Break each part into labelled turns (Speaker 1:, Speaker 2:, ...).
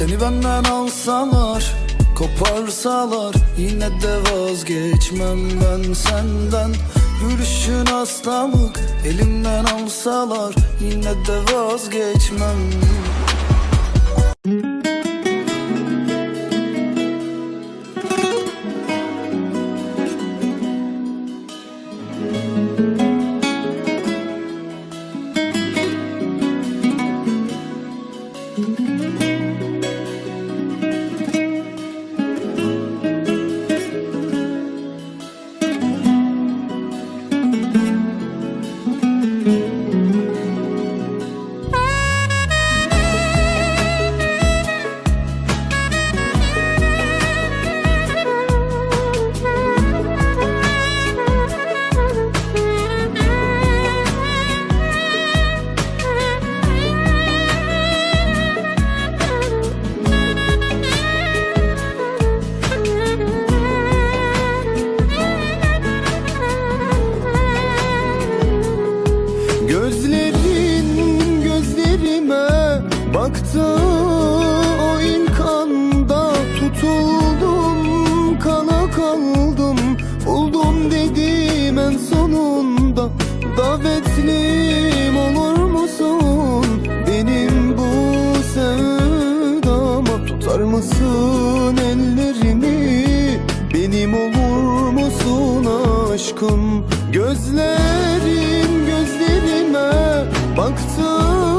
Speaker 1: Seni benden alsalar Koparsalar Yine de vazgeçmem ben senden. Gülüşün hastalık Elimden alsalar Yine de vazgeçmem
Speaker 2: baktı o ilk anda Tutuldum kana kaldım. Buldum dedim en sonunda Davetlim olur musun? Benim bu sevdama Tutar mısın ellerimi benim olur musun aşkım? Gözlerin gözlerime baktı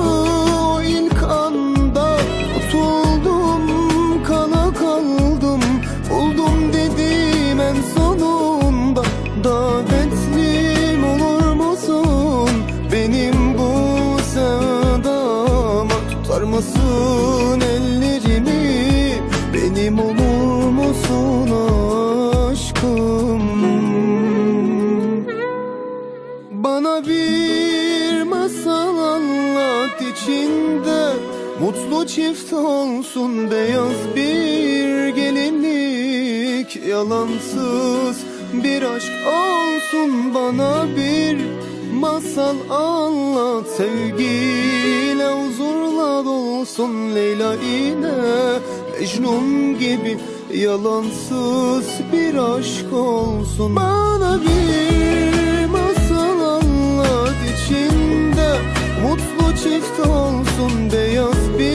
Speaker 2: Tutar mısın ellerimi benim olur musun aşkım? Bana bir masal anlat içinde Mutlu çift olsun beyaz bir gelinlik. Yalansız bir aşk olsun bana bir masal anlat. Sevgiyle huzurla dolsun Leyla yine. Mecnun gibi yalansız bir aşk olsun. Bana bir masal anlat içinde. Mutlu çift olsun beyaz bir